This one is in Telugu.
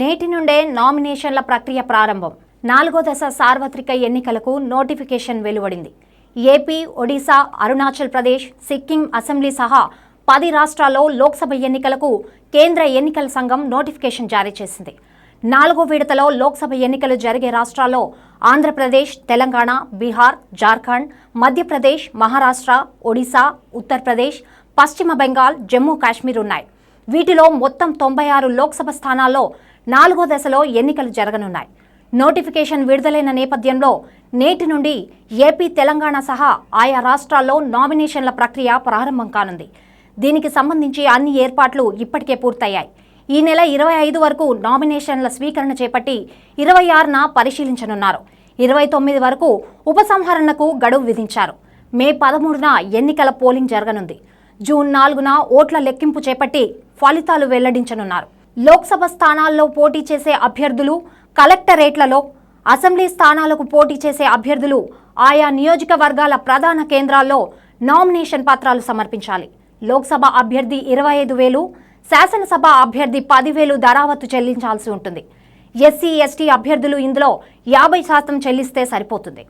నేటి నుండే నామినేషన్ల ప్రక్రియ ప్రారంభం. నాలుగో దశ సార్వత్రిక ఎన్నికలకు నోటిఫికేషన్ వెలువడింది. ఏపీ ఒడిశా అరుణాచల్ ప్రదేశ్ సిక్కిం అసెంబ్లీ సహా పది రాష్ట్రాల్లో లోక్సభ ఎన్నికలకు కేంద్ర ఎన్నికల సంఘం నోటిఫికేషన్ జారీ చేసింది. నాలుగో విడతలో లోక్సభ ఎన్నికలు జరిగే రాష్ట్రాల్లో ఆంధ్రప్రదేశ్ తెలంగాణ బీహార్ జార్ఖండ్ మధ్యప్రదేశ్ మహారాష్ట్ర ఒడిశా ఉత్తరప్రదేశ్ పశ్చిమ బెంగాల్ జమ్మూ కాశ్మీర్ ఉన్నాయి. వీటిలో మొత్తం తొంభై ఆరు లోక్సభ స్థానాల్లో నాలుగో దశలో ఎన్నికలు జరగనున్నాయి. నోటిఫికేషన్ విడుదలైన నేపథ్యంలో నేటి నుండి ఏపీ తెలంగాణ సహా ఆయా రాష్ట్రాల్లో నామినేషన్ల ప్రక్రియ ప్రారంభం కానుంది. దీనికి సంబంధించి అన్ని ఏర్పాట్లు ఇప్పటికే పూర్తయ్యాయి. ఈ నెల ఇరవై ఐదు వరకు నామినేషన్ల స్వీకరణ చేపట్టి ఇరవై ఆరున పరిశీలించనున్నారు. ఇరవై తొమ్మిది వరకు ఉపసంహరణకు గడువు విధించారు. మే పదమూడున ఎన్నికల పోలింగ్ జరగనుంది. జూన్ నాలుగున ఓట్ల లెక్కింపు చేపట్టి ఫలితాలు వెల్లడించనున్నారు. లోక్సభ స్థానాల్లో పోటీ చేసే అభ్యర్థులు కలెక్టరేట్లలో అసెంబ్లీ స్థానాలకు పోటీ చేసే అభ్యర్థులు ఆయా నియోజకవర్గాల ప్రధాన కేంద్రాల్లో నామినేషన్ పత్రాలు సమర్పించాలి. లోక్సభ అభ్యర్థి ఇరవై ఐదు వేలు శాసనసభ అభ్యర్థి పదివేలు ధరావత్తు చెల్లించాల్సి ఉంటుంది. ఎస్సీ ఎస్టీ అభ్యర్థులు ఇందులో యాభై శాతం చెల్లిస్తే సరిపోతుంది.